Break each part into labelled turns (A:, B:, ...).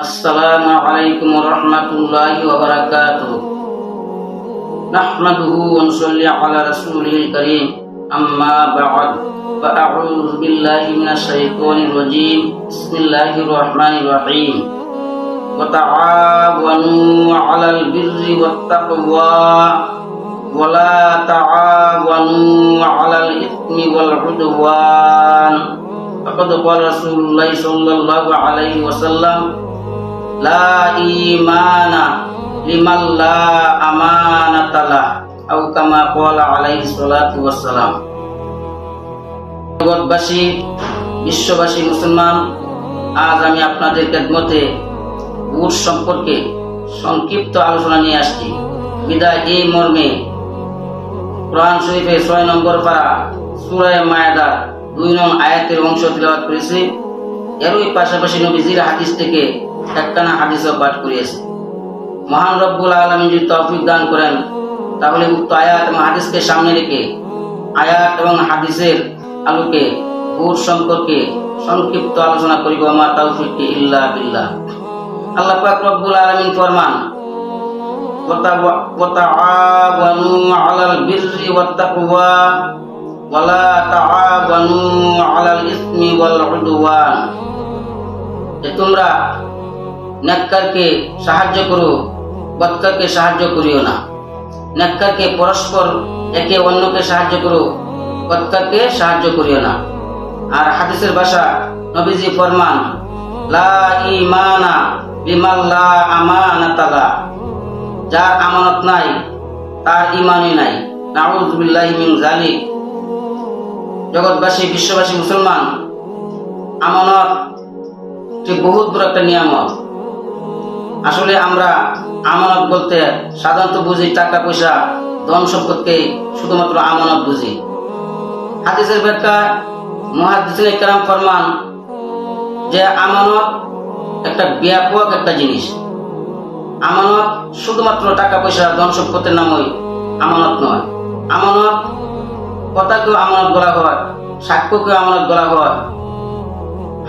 A: السلام عليكم ورحمة الله وبركاته نحمده ونصلي على رسوله الكريم أما بعد فأعوذ بالله من الشيطان الرجيم بسم الله الرحمن الرحيم وتعاونوا على البر والتقوى ولا تعاونوا على الإثم والعدوان فقد قال رسول الله صلى الله عليه وسلم লা ইমানা কামা বিশ্ববাসী মুসলমান, আজ আমি আপনাদের মধ্যে উট সম্পর্কে সংক্ষিপ্ত আলোচনা নিয়ে আসছি। বিদায় এই মর্মে কোরআন শরীফে ছয় নম্বর পারা সুরায় মায়াদার দুই নং আয়াতের অংশ তিলাবাদ করেছে। এরই পাশাপাশি নবীজির হাদিস থেকে একখানা হাদিসও পাঠ করিয়েছে মহান রব্বুল আলমী যদি তৌফিক দান করেন তাহলে উক্ত আয়াত এবং হাদিসকে সামনে রেখে আয়াত এবং হাদিসের আলোকে ভোট সম্পর্কে সংক্ষিপ্ত আলোচনা করিব আমার তৌফিককে ইল্লা বিল্লাহ আল্লাহ পাক রব্বুল আলামিন ফরমান وتعاونوا على البر والتقوى ولا تعاونوا على الإثم والعدوان যে তোমরা নেককারকে সাহায্য করো বৎকারকে সাহায্য করিও না। নেককারকে পরস্পর একে অন্যকে সাহায্য করো বৎকারকে সাহায্য করিও না। আর হাদিসের ভাষা, নবীজি ফরমান, লা ইমানা বিমান লা আমানাতালা। যার আমানত নাই, তার ইমানই নাই। নাউজুবিল্লাহি মিন জালিক জগৎবাসী, বিশ্ববাসী, মুসলমান, আমানত বহুত বড় একটা নিয়ামত। আসলে আমরা আমানত বলতে সাধারণত বুঝি টাকা পয়সা, ধন সম্পদকে শুধুমাত্র আমানত বুঝি। হাদিসের ব্যাখ্যা মহাদিসিন ইকরাম ফরমান যে আমানত একটা ব্যাপক একটা জিনিস। আমানত শুধুমাত্র টাকা পয়সা, ধন সম্পদের নামই আমানত নয়। আমানত কথাকেও আমানত বলা হয়, সাক্ষ্যকেও আমানত বলা হয়।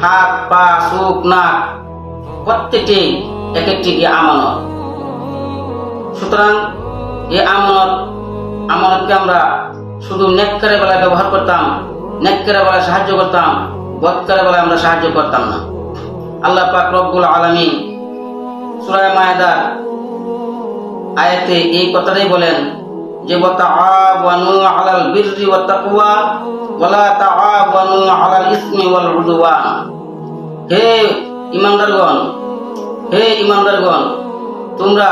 A: হাত, পা, চোখ, নাক, প্রত্যেকটি এক একটি আমানত। সুতরাং এই আমানত, আমানতকে আমরা শুধু নেককারে বেলায় ব্যবহার করতাম নেককারে বেলায় সাহায্য করতাম বৎকারে বেলায় আমরা সাহায্য করতাম না। আল্লাহ পাক রব্বুল আলামিন সূরা মায়দার আয়াতে এই কথাটাই বলেন যে, ওয়াতাআওয়ানু আলাল বিররি ওয়াত তাকওয়া, ওয়ালা তাআওয়ানু আলাল ইসমি ওয়াল হে ইমানদারগণ হে ইমানদারগণ, তোমরা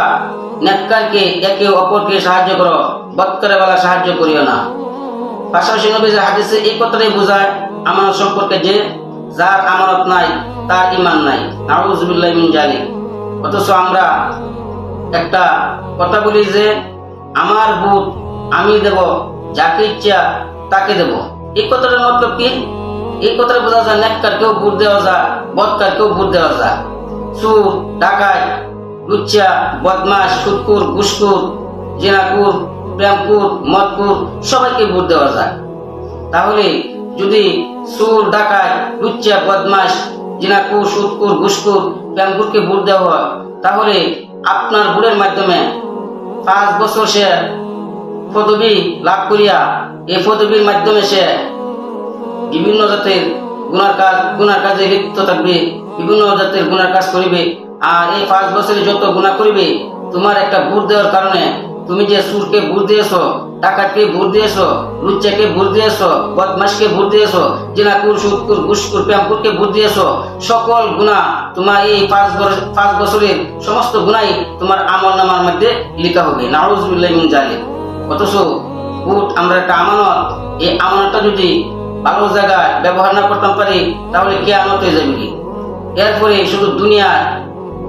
A: নেককারকে একে অপরকে সাহায্য করো বৎকারে বেলা সাহায্য করিও না। পাশাপাশি নবীর হাদিসে এই কথাটাই বোঝায়, আমানত সম্পর্কে যে যার আমানত নাই, তার ইমান নাই। নাউজুবিল্লাহ মিন জালিক অথচ আমরা একটা কথা বলি যে, আমার বুট আমি দেব, যাকে ইচ্ছা তাকে দেব। এই কথাটার মতলব কি? এই কথাটা বোঝা যায় নেককার কেউ বুট দেওয়া যায় বদকার কেউ বুট দেওয়া যায়। সুর ডাকায় লুচ্চা বদমাস সুৎকুর ঘুসকুর জেনাকুর প্রেমকুর মদকুর সবাইকে ভোট দেওয়া যায়। তাহলে যদি সুর ডাকায় লুচ্চা বদমাস জিনাকুর সুৎকুর ঘুসকুর প্রেমকুরকে ভোট দেওয়া হয়, তাহলে আপনার ভোটের মাধ্যমে পাঁচ বছর সে পদবি লাভ করিয়া এই পদবীর মাধ্যমে সে বিভিন্ন জাতের গুনার কাজ গুনার কাজে লিপ্ত থাকবে। বিভিন্ন জাতের গুনার কাজ করিবে, আর এই পাঁচ বছরে যত গুণা করিবে, তোমার একটা ভোট দেওয়ার কারণে তুমি যে সুরকে ভোট দিয়েছ, ডাকাতকে ভোট দিয়েছ, লুচ্চাকে ভোট দিয়েছ বদমাসকে ভোট দিয়েছ জিনাকুর সুদকুর ঘুসকুর প্যামকুরকে ভোট দিয়েছ, সকল গুণা তোমার এই পাঁচ পাঁচ বছরের সমস্ত গুণাই তোমার আমল নামার মধ্যে লিখা হবে। নাউজুবিল্লাহ মিন জালিক অথচ ভোট আমরা একটা আমানত, এই আমানতটা যদি ভালো জায়গায় ব্যবহার না করতাম পারি, তাহলে কে আমত হয়ে যাবে কি? এরপরে শুধু দুনিয়ায়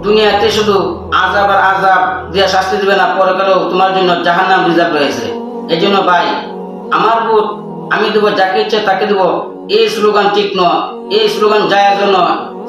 A: দুনিয়াতে শুধু আজাব আর আজাব দিয়ে শাস্তি দিবে না, পরে পরকালেও তোমার জন্য জাহান্নাম রিজার্ভ রয়েছে। এই জন্য ভাই, আমার ভোট আমি দেবো যাকে ইচ্ছে তাকে দেবো, এই স্লোগান ঠিক নয়, এই স্লোগান যায় জন্য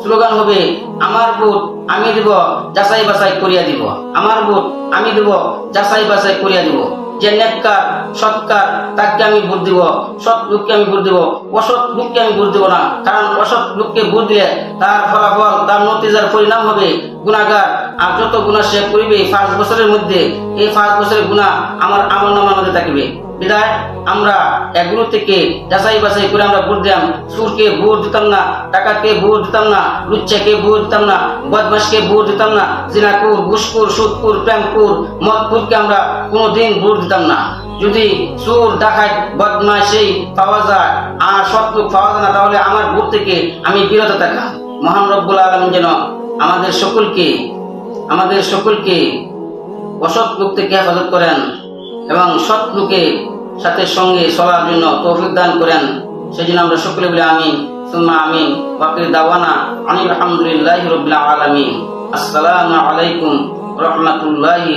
A: স্লোগান হবে, আমার ভোট আমি দিব যাচাই বাছাই করিয়া দিব। আমার ভোট আমি দিব যাচাই বাছাই করিয়া দিব। যে নেককার সৎকার তাকে আমি ভোট দিব। সৎ লোককে আমি ভোট দিব। অসৎ লোককে আমি ভোট দিব না। কারণ অসৎ লোককে ভোট দিলে তার ফলাফল, তার নতিজার পরিণাম হবে গুণাগার। আর যত গুণা সে করিবে পাঁচ বছরের মধ্যে, এই পাঁচ বছরের গুণা আমার আমার নামার মধ্যে থাকবে। বিদায়, আমরা এগুলো থেকে যাচাই বাছাই করে আমরা ভোট দিলাম। সুরকে ভোট দিতাম না, টাকাকে ভোট দিতাম না, লুচ্চাকে ভোট দিতাম না বদমাসকে ভোট দিতাম না, জিনাকুর ঘুষকুর সুদকুর প্রেমকুর মদকুরকে আমরা কোনোদিন ভোট দিতাম না। যদি চোর, ডাকাত বদমাসেই পাওয়া যায় আর লোক পাওয়া যায় না, তাহলে আমার ভোট থেকে আমি বিরত থাকা। মহান রব্বুল আলম যেন আমাদের সকলকে আমাদের সকলকে অসৎ লোক থেকে হেফাজত করেন এবং সৎ লোকের সাথে সঙ্গে চলার জন্য তৌফিক দান করেন। সেজন্য আমরা সকলে বলে আমিন। সুম্মা আমিন। ওয়াকির দাওয়ানা আনিল আলহামদুলিল্লাহ রবিল আলমিন। আসসালামু আলাইকুম রহমতুল্লাহি